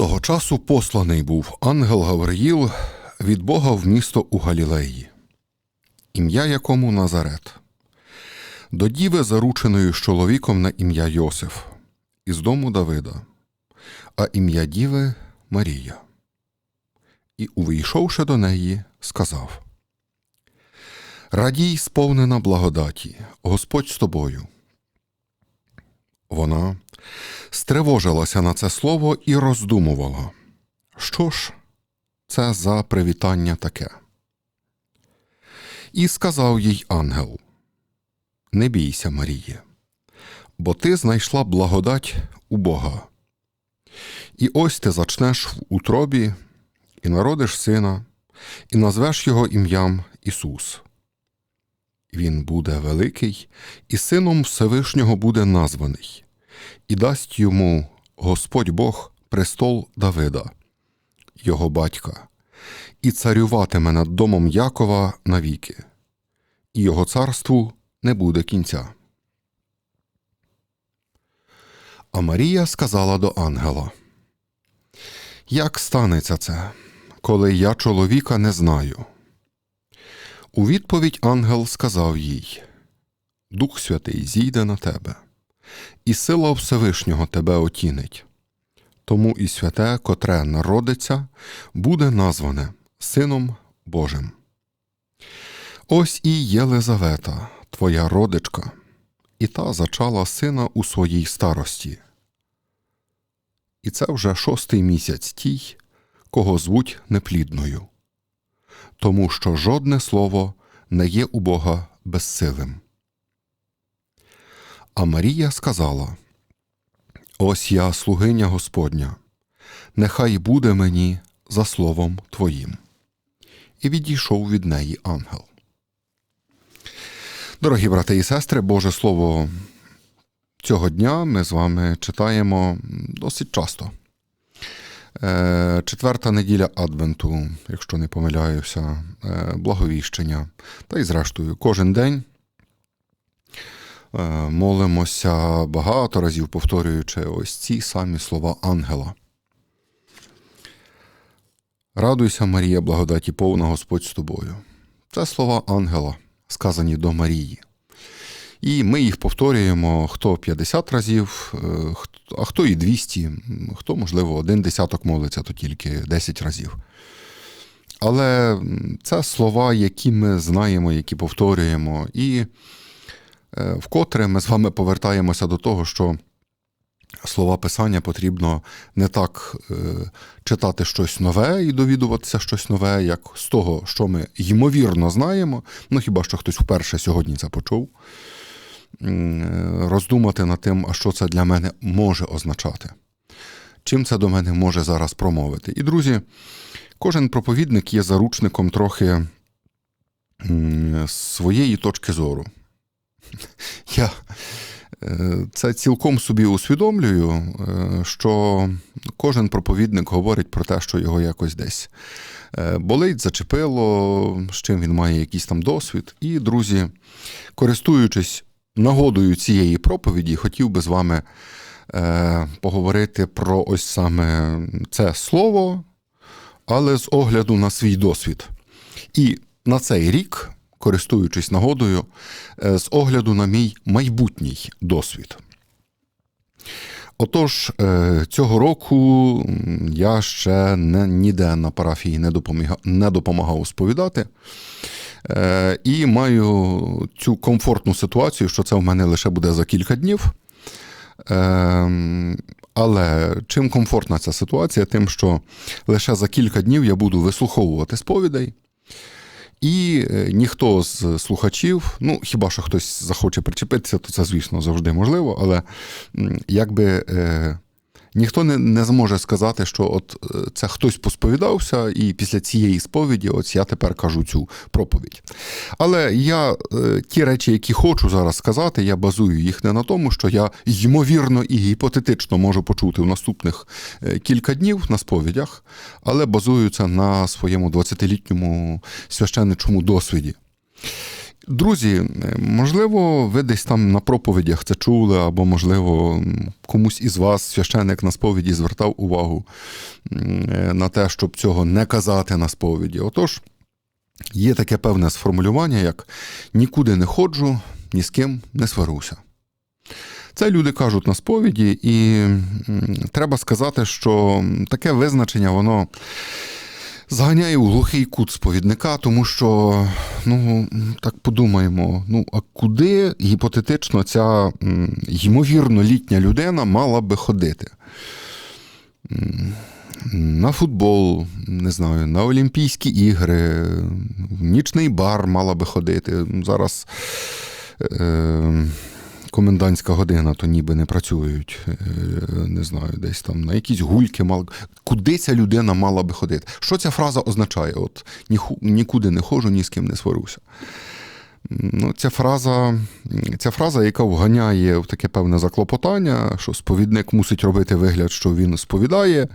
Того часу посланий був ангел Гавриїл від Бога в місто у Галілеї, ім'я якому Назарет, до діви, зарученої з чоловіком на ім'я Йосиф, із дому Давида, а ім'я діви Марія. І, увійшовши до неї, сказав: Радій, сповнена благодаті, Господь з тобою. Вона стривожилася на це слово і роздумувала, що ж це за привітання таке. І сказав їй ангел: Не бійся, Маріє, бо ти знайшла благодать у Бога. І ось ти зачнеш в утробі і народиш сина, і назвеш його ім'ям Ісус. Він буде великий, і сином Всевишнього буде названий, і дасть йому Господь Бог престол Давида, його батька, і царюватиме над домом Якова навіки, і його царству не буде кінця. А Марія сказала до ангела: Як станеться це, коли я чоловіка не знаю? У відповідь ангел сказав їй: Дух Святий зійде на тебе, і сила Всевишнього тебе отінить. Тому і святе, котре народиться, буде назване Сином Божим. Ось і Єлизавета, твоя родичка, і та зачала сина у своїй старості. І це вже шостий місяць тій, кого звуть неплідною тому що жодне слово не є у Бога безсилим. А Марія сказала: Ось я, слугиня Господня, нехай буде мені за словом Твоїм. І відійшов від неї ангел. Дорогі брати і сестри, Боже Слово цього дня ми з вами читаємо досить часто. Е, четверта неділя Адвенту, якщо не помиляюся, е, благовіщення. Та й зрештою, кожен день е, молимося багато разів, повторюючи ось ці самі слова ангела. Радуйся, Марія, благодаті повна Господь з тобою. Це слова ангела, сказані до Марії. І ми їх повторюємо хто 50 разів, е, а хто і 200, хто, можливо, один десяток молиться, то тільки 10 разів. Але це слова, які ми знаємо, які повторюємо, і е, вкотре ми з вами повертаємося до того, що слова Писання потрібно не так е, читати щось нове і довідуватися щось нове, як з того, що ми ймовірно знаємо. Ну хіба що хтось вперше сьогодні це почув роздумати над тим, а що це для мене може означати, чим це до мене може зараз промовити. І, друзі, кожен проповідник є заручником трохи своєї точки зору. Я е, це цілком собі усвідомлюю, е, що кожен проповідник говорить про те, що його якось десь е, болить, зачепило, з чим він має якийсь там досвід. І, друзі, користуючись нагодою цієї проповіді хотів би з вами е, поговорити про ось саме це слово, але з огляду на свій досвід. І на цей рік, користуючись нагодою, е, з огляду на мій майбутній досвід. Отож, е, цього року я ще ніде на парафії не допомагав, не допомагав сповідати. Е, і маю цю комфортну ситуацію, що це в мене лише буде за кілька днів. Ем, але чим комфортна ця ситуація, тим, що лише за кілька днів я буду вислуховувати сповідей, і е, ніхто з слухачів, ну хіба що хтось захоче причепитися, то це, звісно, завжди можливо, але якби. Ніхто не не зможе сказати, що от е, це хтось посповідався, і після цієї сповіді, ось я тепер кажу цю проповідь. Але я е, ті речі, які хочу зараз сказати, я базую їх не на тому, що я ймовірно і гіпотетично можу почути в наступних е, кілька днів на сповідях, але базую це на своєму 20-літньому священничому досвіді. Друзі, е, можливо, ви десь там на проповідях це чули, або, можливо, комусь із вас священник на сповіді звертав увагу е, на те, щоб цього не казати на сповіді. Отож, є таке певне сформулювання, як нікуди не ходжу, ні з ким не сваруся. Це люди кажуть на сповіді, і треба сказати, що таке визначення, воно зганяє у глухий кут сповідника, тому що, ну, так подумаємо, ну, а куди гіпотетично ця ймовірно літня людина мала би ходити? На футбол, не знаю, на Олімпійські ігри, в нічний бар мала би ходити. Зараз е, комендантська година, то ніби не працюють. Е, не знаю, десь там на якісь гульки мала. Куди ця людина мала би ходити? Що ця фраза означає? От нікуди не ходжу, ні з ким не сварюся. Ну, ця фраза, ця фраза, яка вганяє в таке певне заклопотання, що сповідник мусить робити вигляд, що він сповідає.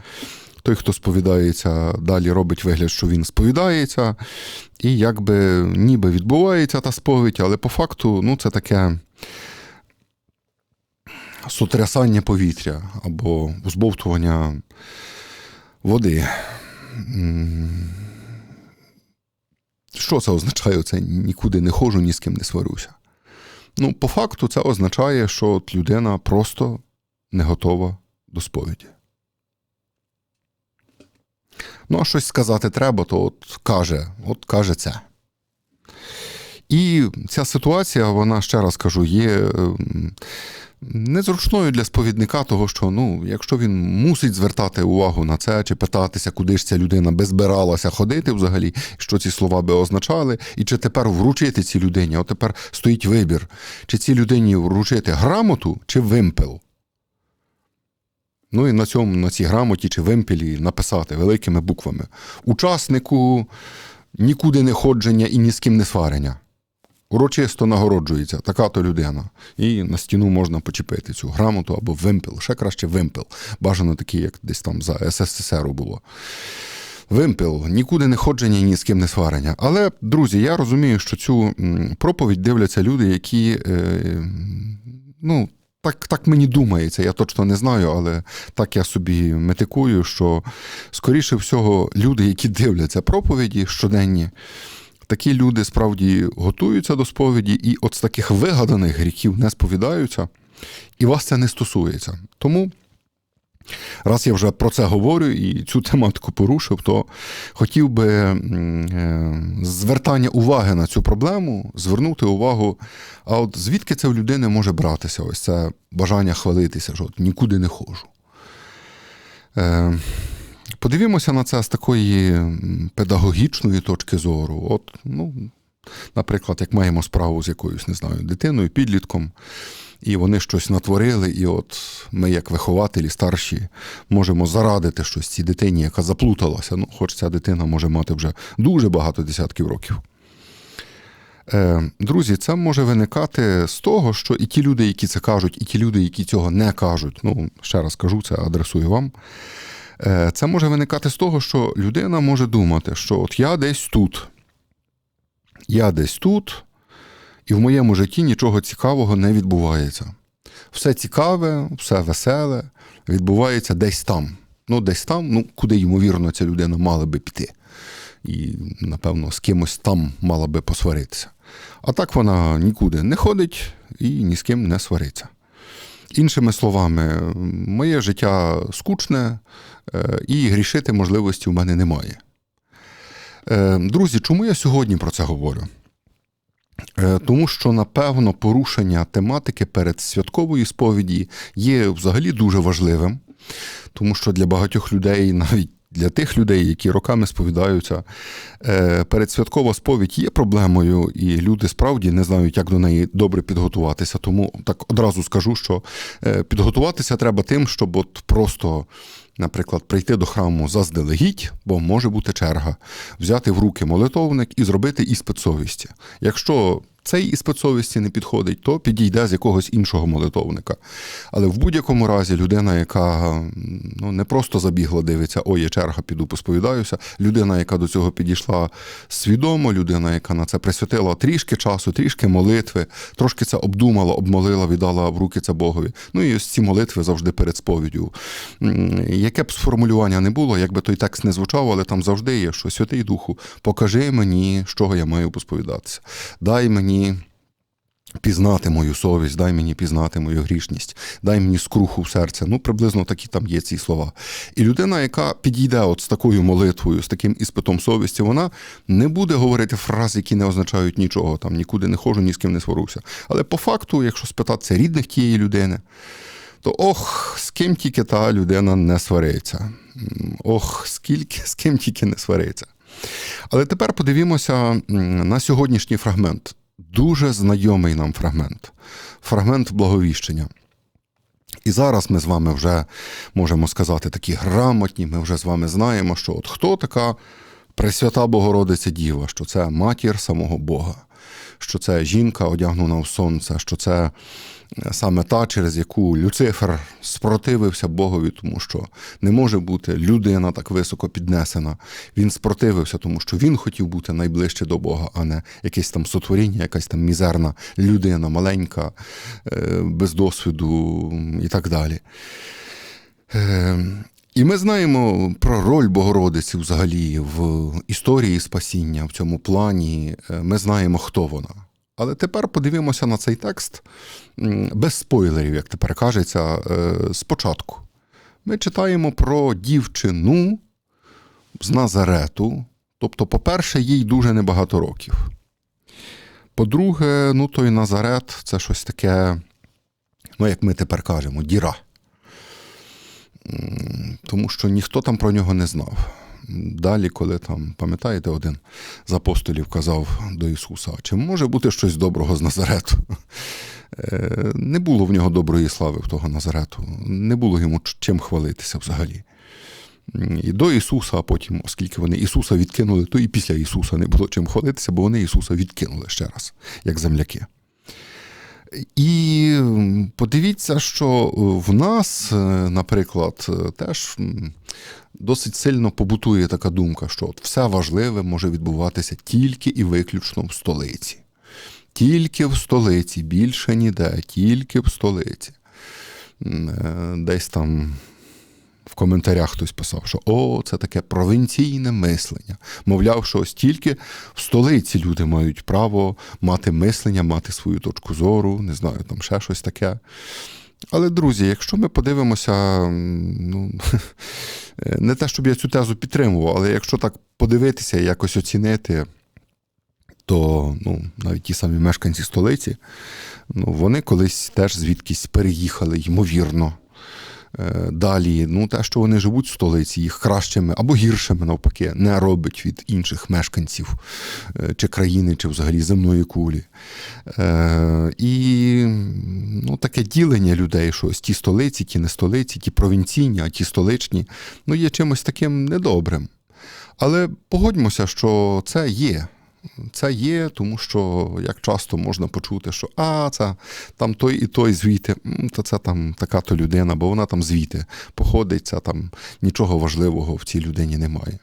Той, хто сповідається, далі робить вигляд, що він сповідається, і якби ніби відбувається та сповідь, але по факту ну, це таке сотрясання повітря або узбовтування води. Що це означає? Це нікуди не ходжу, ні з ким не сварюся. Ну, по факту, це означає, що от людина просто не готова до сповіді. Ну, а щось сказати треба, то от каже, от каже це. І ця ситуація, вона ще раз кажу, є ем, незручною для сповідника, того що ну, якщо він мусить звертати увагу на це, чи питатися, куди ж ця людина би збиралася ходити взагалі, що ці слова би означали, і чи тепер вручити цій людині, от тепер стоїть вибір, чи цій людині вручити грамоту чи вимпел. Ну і на цьому, на цій грамоті чи вимпелі написати великими буквами. Учаснику нікуди не ходження і ні з ким не сварення. Урочисто нагороджується така-то людина. І на стіну можна почепити цю грамоту або вимпел. Ще краще вимпел. Бажано такий, як десь там за СССР було. Вимпел, нікуди не ходження, ні з ким не сварення. Але, друзі, я розумію, що цю проповідь дивляться люди, які. Е, ну, так, так мені думається, я точно не знаю, але так я собі метикую, що, скоріше всього, люди, які дивляться проповіді щоденні, такі люди справді готуються до сповіді і от з таких вигаданих гріхів не сповідаються, і вас це не стосується. Тому. Раз я вже про це говорю і цю тематику порушив, то хотів би е, звертання уваги на цю проблему, звернути увагу, а от звідки це в людини може братися? Ось це бажання хвалитися, що от нікуди не ходжу. Подивімося на це з такої педагогічної точки зору. От, ну, наприклад, як маємо справу з якоюсь, не знаю, дитиною, підлітком, і вони щось натворили, і от ми, як вихователі, старші, можемо зарадити щось цій дитині, яка заплуталася. Ну, хоч ця дитина може мати вже дуже багато десятків років. Е, Друзі, це може виникати з того, що і ті люди, які це кажуть, і ті люди, які цього не кажуть, ну, ще раз кажу, це адресую вам. Е, Це може виникати з того, що людина може думати, що от я десь тут, я десь тут, і в моєму житті нічого цікавого не відбувається. Все цікаве, все веселе відбувається десь там. Ну, десь там, ну, куди, ймовірно, ця людина мала би піти. І, напевно, з кимось там мала би посваритися. А так вона нікуди не ходить і ні з ким не свариться. Іншими словами, моє життя скучне, і грішити можливості в мене немає. Е, Друзі, чому я сьогодні про це говорю? Е, Тому що, напевно, порушення тематики перед святковою сповіді є взагалі дуже важливим, тому що для багатьох людей, навіть для тих людей, які роками сповідаються, е, передсвяткова сповідь є проблемою, і люди справді не знають, як до неї добре підготуватися. Тому так одразу скажу, що е, підготуватися треба тим, щоб от просто. Наприклад, прийти до храму заздалегідь, бо може бути черга, взяти в руки молитовник і зробити іспит совісті. Якщо цей іспит совісті не підходить, то підійде з якогось іншого молитовника. Але в будь-якому разі людина, яка ну, не просто забігла, дивиться, ой, є черга, піду посповідаюся. Людина, яка до цього підійшла свідомо, людина, яка на це присвятила трішки часу, трішки молитви, трошки це обдумала, обмолила, віддала в руки це Богові. Ну і ось ці молитви завжди перед сповіддю. Яке б сформулювання не було, якби той текст не звучав, але там завжди є, що Святий Духу, покажи мені, з чого я маю посповідатися. Дай мені. Пізнати мою совість, дай мені пізнати мою грішність, дай мені скруху в серце. Ну, приблизно такі там є ці слова. І людина, яка підійде от з такою молитвою, з таким іспитом совісті, вона не буде говорити фраз, які не означають нічого, там нікуди не ходжу, ні з ким не сварюся. Але по факту, якщо спитатися рідних тієї людини, то ох, з ким тільки та людина не свариться. Ох, скільки, з ким тільки не свариться. Але тепер подивімося на сьогоднішній фрагмент. Дуже знайомий нам фрагмент. Фрагмент благовіщення. І зараз ми з вами вже можемо сказати такі грамотні, ми вже з вами знаємо, що от хто така Пресвята Богородиця Діва, що це матір самого Бога, що це жінка, одягнена в сонце, що це е, саме та, через яку Люцифер спротивився Богові, тому що не може бути людина так високо піднесена. Він спротивився, тому що він хотів бути найближче до Бога, а не якесь там сотворіння, якась там мізерна людина, маленька, е, без досвіду і так далі. І ми знаємо про роль Богородиці взагалі в історії спасіння в цьому плані. Е, Ми знаємо, хто вона. Але тепер подивимося на цей текст без спойлерів, як тепер кажеться, е, спочатку. Ми читаємо про дівчину з Назарету. Тобто, по-перше, їй дуже небагато років. По-друге, ну той Назарет це щось таке, ну, як ми тепер кажемо, діра. Тому що ніхто там про нього не знав. Далі, коли там, пам'ятаєте, один з апостолів казав до Ісуса, чи може бути щось доброго з Назарету? Е, Не було в нього доброї слави в того Назарету, не було йому чим хвалитися взагалі. І до Ісуса, а потім, оскільки вони Ісуса відкинули, то і після Ісуса не було чим хвалитися, бо вони Ісуса відкинули ще раз, як земляки. І подивіться, що в нас, е, наприклад, е, теж досить сильно побутує така думка, що от все важливе може відбуватися тільки і виключно в столиці. Тільки в столиці, більше ніде, тільки в столиці. Е, Десь там в коментарях хтось писав, що о, це таке провінційне мислення. Мовляв, що ось в столиці люди мають право мати мислення, мати свою точку зору, не знаю, там ще щось таке. Але, друзі, якщо ми подивимося, ну, не те, щоб я цю тезу підтримував, але якщо так подивитися і якось оцінити, то ну, навіть ті самі мешканці столиці, ну, вони колись теж звідкись переїхали, ймовірно. Е, Далі, ну те, що вони живуть в столиці, їх кращими або гіршими навпаки, не робить від інших мешканців е, чи країни, чи взагалі земної кулі. Е, І ну, таке ділення людей, що ті столиці, ті не столиці, ті провінційні, а ті столичні, ну є чимось таким недобрим. Але погодьмося, що це є. Це є, тому що як часто можна почути, що а, це там той і той звідти, то це там така то людина, бо вона там звідти походить, це там нічого важливого в цій людині немає.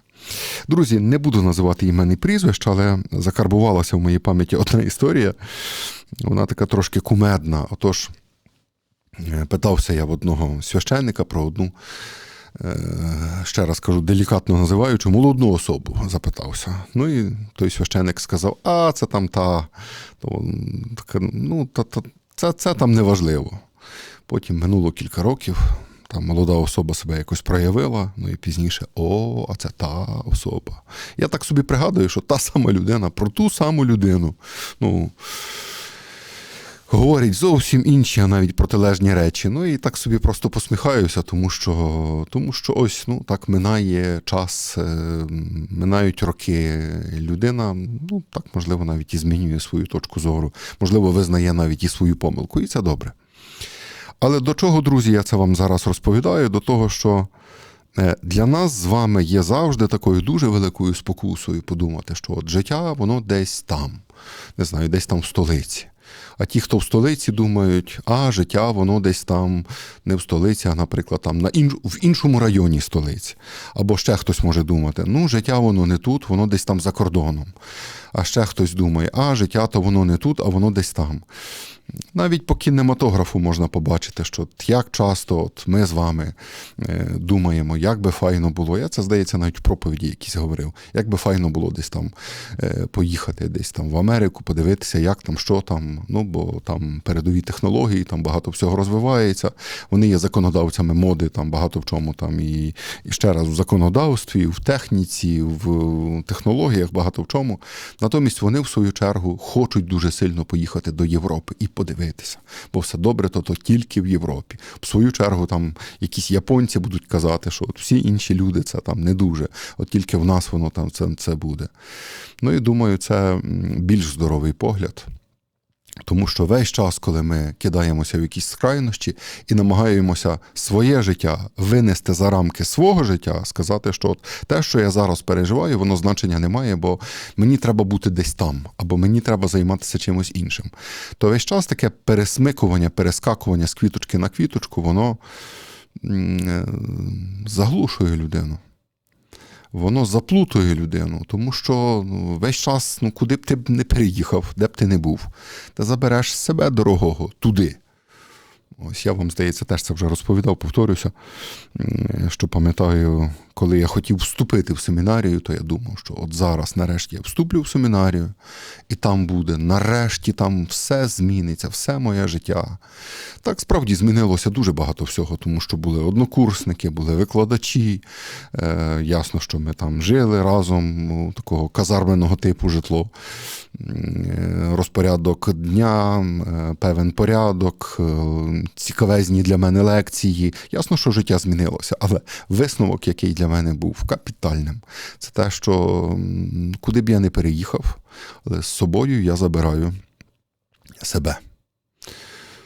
Друзі, не буду називати імен і прізвищ, але закарбувалася в моїй пам'яті одна історія. Вона така трошки кумедна. Отож, е, питався я в одного священника про одну ще раз кажу, делікатно називаючи, молодну особу запитався. Ну і той священик сказав: а це там та, то, м, ну, та, та, це, це там не важливо. Потім минуло кілька років. Там молода особа себе якось проявила, ну і пізніше, о, а це та особа. Я так собі пригадую, що та сама людина про ту саму людину. Ну, говорить зовсім інші, а навіть протилежні речі. Ну і так собі просто посміхаюся, тому що, тому що ось ну, так минає час, е, минають роки. Людина, ну так, можливо, навіть і змінює свою точку зору, можливо, визнає навіть і свою помилку, і це добре. Але до чого, друзі, я це вам зараз розповідаю? До того, що Е, Для нас з вами є завжди такою дуже великою спокусою подумати, що от життя воно десь там, не знаю, десь там в столиці. А ті, хто в столиці думають, а життя воно десь там не в столиці, а, наприклад, там на інш... в іншому районі столиці. Або ще хтось може думати, ну, життя воно не тут, воно десь там за кордоном. А ще хтось думає, а життя то воно не тут, а воно десь там. Навіть по кінематографу можна побачити, що як часто от ми з вами е, думаємо, як би файно було. Я це здається навіть в проповіді якісь говорив, як би файно було десь там е, поїхати, десь там в Америку, подивитися, як там, що там. Ну бо там передові технології, там багато всього розвивається. Вони є законодавцями моди, там багато в чому там і, і ще раз в законодавстві, в техніці, в технологіях, багато в чому. Натомість вони, в свою чергу, хочуть дуже сильно поїхати до Європи і подивитися. Бо все добре, то, то тільки в Європі. В свою чергу, там якісь японці будуть казати, що от всі інші люди це там не дуже, от тільки в нас воно там це, це буде. Ну і думаю, це більш здоровий погляд. Тому що весь час, коли ми кидаємося в якісь крайнощі і намагаємося своє життя винести за рамки свого життя, сказати, що от те, що я зараз переживаю, воно значення не має, бо мені треба бути десь там, або мені треба займатися чимось іншим. То весь час таке пересмикування, перескакування з квіточки на квіточку, воно е, заглушує людину воно заплутує людину, тому що ну, весь час, ну куди б ти б не переїхав, де б ти не був, ти забереш себе дорогого туди. Ось я вам здається, теж це вже розповідав, повторюся, що пам'ятаю, коли я хотів вступити в семінарію, то я думав, що от зараз, нарешті, я вступлю в семінарію, і там буде, нарешті там все зміниться, все моє життя. Так справді змінилося дуже багато всього, тому що були однокурсники, були викладачі. Е, ясно, що ми там жили разом, ну, такого казарменого типу житло. Е, Розпорядок дня, е, певен порядок, е, цікавезні для мене лекції. Ясно, що життя змінилося, але висновок, який для мене був капітальним, це те, що куди б я не переїхав, але з собою я забираю себе.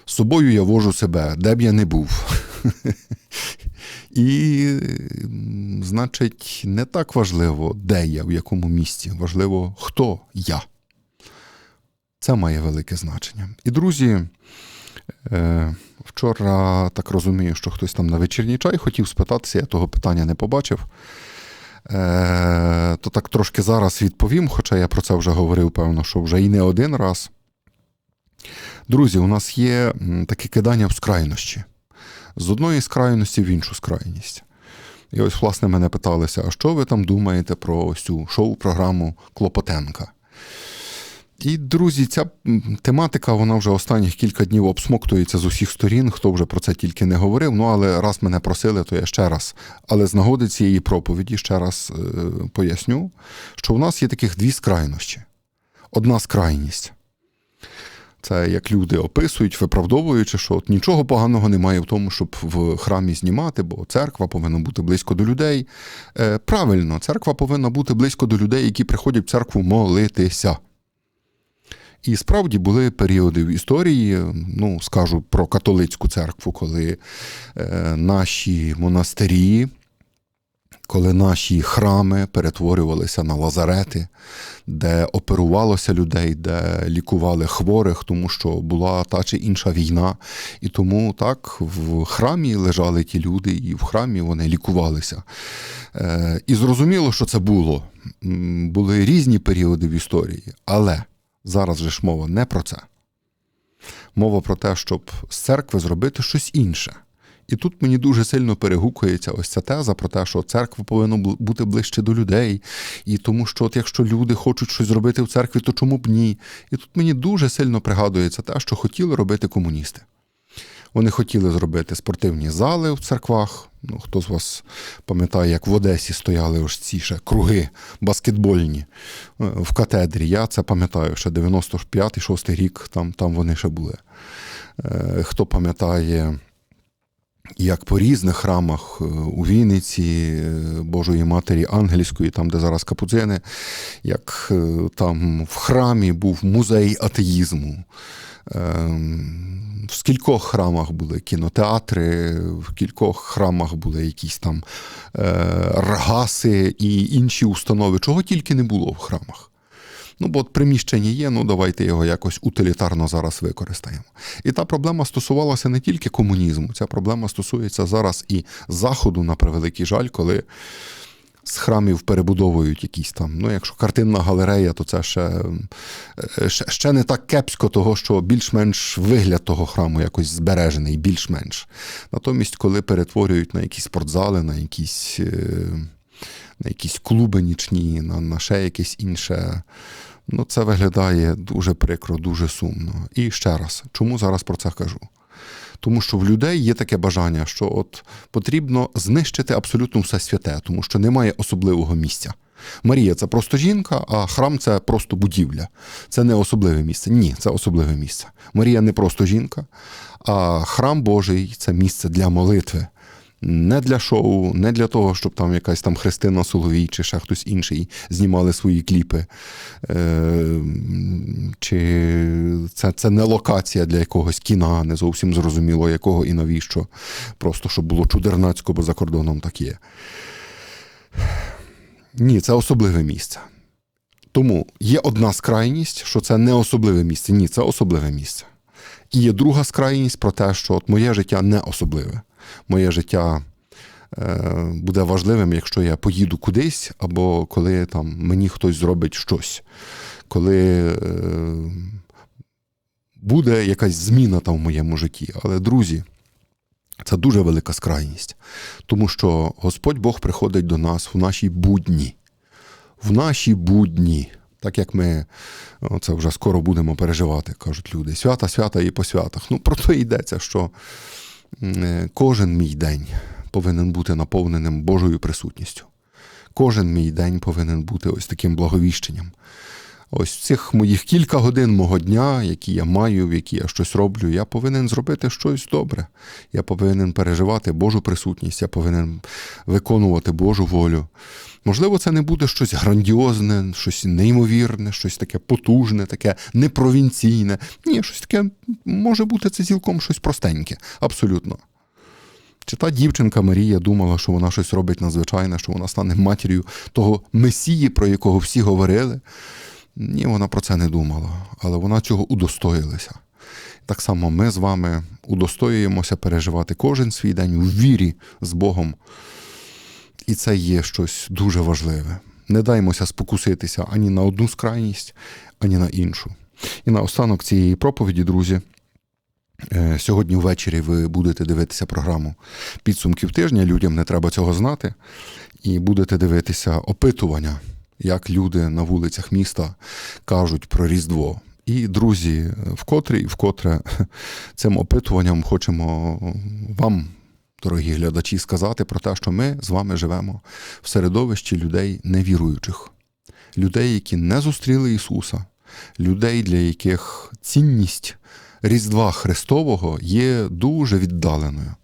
З собою я вожу себе, де б я не був. І, значить, не так важливо, де я, в якому місці. Важливо, хто я. Це має велике значення. І, друзі, е, вчора так розумію, що хтось там на вечірній чай хотів спитатися, я того питання не побачив. Е, то так трошки зараз відповім, хоча я про це вже говорив, певно, що вже і не один раз. Друзі, у нас є таке кидання в скрайнощі. З одної скрайності в іншу скрайність. І ось, власне, мене питалися, а що ви там думаєте про ось цю шоу-програму Клопотенка? І, друзі, ця тематика, вона вже останніх кілька днів обсмоктується з усіх сторін, хто вже про це тільки не говорив. Ну, але раз мене просили, то я ще раз. Але з нагоди цієї проповіді ще раз е, поясню, що у нас є таких дві скрайнощі. Одна скрайність. Це як люди описують, виправдовуючи, що от нічого поганого немає в тому, щоб в храмі знімати, бо церква повинна бути близько до людей. Е, правильно, церква повинна бути близько до людей, які приходять в церкву молитися. І справді були періоди в історії, ну скажу про католицьку церкву, коли е, наші монастирі, коли наші храми перетворювалися на лазарети, де оперувалося людей, де лікували хворих, тому що була та чи інша війна. І тому так в храмі лежали ті люди, і в храмі вони лікувалися. Е, І зрозуміло, що це було. Були різні періоди в історії, але зараз же ж мова не про це. Мова про те, щоб з церкви зробити щось інше. І тут мені дуже сильно перегукується ось ця теза про те, що церква повинна бути ближче до людей. І тому що, от якщо люди хочуть щось зробити в церкві, то чому б ні? І тут мені дуже сильно пригадується те, що хотіли робити комуністи. Вони хотіли зробити спортивні зали в церквах. Ну, хто з вас пам'ятає, як в Одесі стояли ось ці ще круги баскетбольні е, в катедрі. Я це пам'ятаю, ще 95-6 рік там, там вони ще були. Е, Хто пам'ятає як по різних храмах е, у Вінниці, Божої Матері Ангельської, там, де зараз капуцини, як там в храмі був музей атеїзму. Ем, В скількох храмах були кінотеатри, в кількох храмах були якісь там е, рагаси і інші установи, чого тільки не було в храмах. Ну, бо от приміщення є, ну давайте його якось утилітарно зараз використаємо. І та проблема стосувалася не тільки комунізму, ця проблема стосується зараз і заходу, на превеликий жаль, коли з храмів перебудовують якісь там. Ну, якщо картинна галерея, то це ще, е, ще, ще не так кепсько, того, що більш-менш вигляд того храму якось збережений, більш-менш. Натомість, коли перетворюють на якісь спортзали, на якісь. е, На якісь клуби нічні, на, на ще якесь інше. Ну, це виглядає дуже прикро, дуже сумно. І ще раз, чому зараз про це кажу? Тому що в людей є таке бажання, що от потрібно знищити абсолютно все святе, тому що немає особливого місця. Марія це просто жінка, а храм це просто будівля. Це не особливе місце. Ні, це особливе місце. Марія не просто жінка, а храм Божий це місце для молитви. Не для шоу, не для того, щоб там якась там Христина Соловій чи ще хтось інший знімали свої кліпи. Е, чи це, це не локація для якогось кіна, не зовсім зрозуміло, якого і навіщо. Просто щоб було чудернацько, бо за кордоном так є. Ні, це особливе місце. Тому є одна скрайність, що це не особливе місце. Ні, це особливе місце. І є друга скрайність про те, що от моє життя не особливе. Моє життя е, буде важливим, якщо я поїду кудись, або коли там мені хтось зробить щось. Коли е, буде якась зміна там в моєму житті. Але, друзі, це дуже велика скрайність. Тому що Господь Бог приходить до нас в наші будні. В наші будні. Так як ми це вже скоро будемо переживати, кажуть люди. Свята, свята і по святах. Ну, про то йдеться, що кожен мій день повинен бути наповненим Божою присутністю. Кожен мій день повинен бути ось таким благовіщенням. Ось цих моїх кілька годин мого дня, які я маю, в які я щось роблю, я повинен зробити щось добре. Я повинен переживати Божу присутність, я повинен виконувати Божу волю. Можливо, це не буде щось грандіозне, щось неймовірне, щось таке потужне, таке непровінційне. Ні, щось таке може бути це цілком щось простеньке, абсолютно. Чи та дівчинка Марія думала, що вона щось робить надзвичайне, що вона стане матір'ю того Месії, про якого всі говорили? Ні, вона про це не думала, але вона цього удостоїлася. Так само ми з вами удостоюємося переживати кожен свій день у вірі з Богом. І це є щось дуже важливе. Не даймося спокуситися ані на одну скрайність, ані на іншу. І на останок цієї проповіді, друзі, е, сьогодні ввечері ви будете дивитися програму підсумків тижня. Людям не треба цього знати. І будете дивитися опитування, як люди на вулицях міста кажуть про Різдво. І, друзі, вкотре і вкотре цим опитуванням хочемо вам, дорогі глядачі, сказати про те, що ми з вами живемо в середовищі людей невіруючих, людей, які не зустріли Ісуса, людей, для яких цінність Різдва Христового є дуже віддаленою.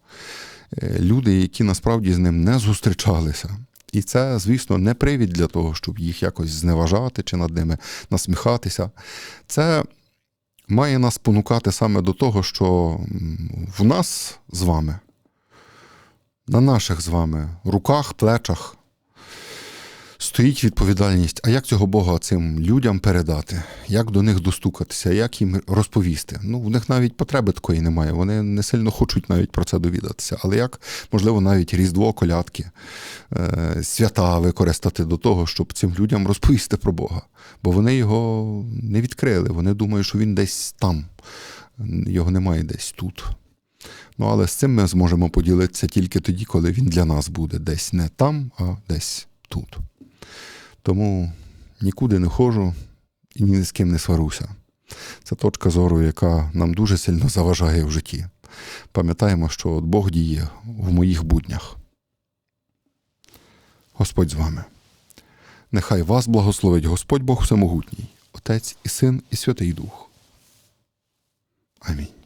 Е, Люди, які насправді з ним не зустрічалися. І це, звісно, не привід для того, щоб їх якось зневажати чи над ними насміхатися. Це має нас понукати саме до того, що в нас з вами, на наших з вами руках, плечах стоїть відповідальність, а як цього Бога цим людям передати, як до них достукатися, як їм розповісти. Ну, в них навіть потреби такої немає. Вони не сильно хочуть навіть про це довідатися. Але як, можливо, навіть Різдво, колядки, е, свята використати до того, щоб цим людям розповісти про Бога. Бо вони його не відкрили. Вони думають, що він десь там, його немає десь тут. Ну, але з цим ми зможемо поділитися тільки тоді, коли він для нас буде десь не там, а десь тут. Тому нікуди не ходжу і ні з ким не сваруся. Це точка зору, яка нам дуже сильно заважає в житті. Пам'ятаємо, що от Бог діє в моїх буднях. Господь з вами. Нехай вас благословить Господь Бог Всемогутній, Отець і Син, і Святий Дух. Амінь.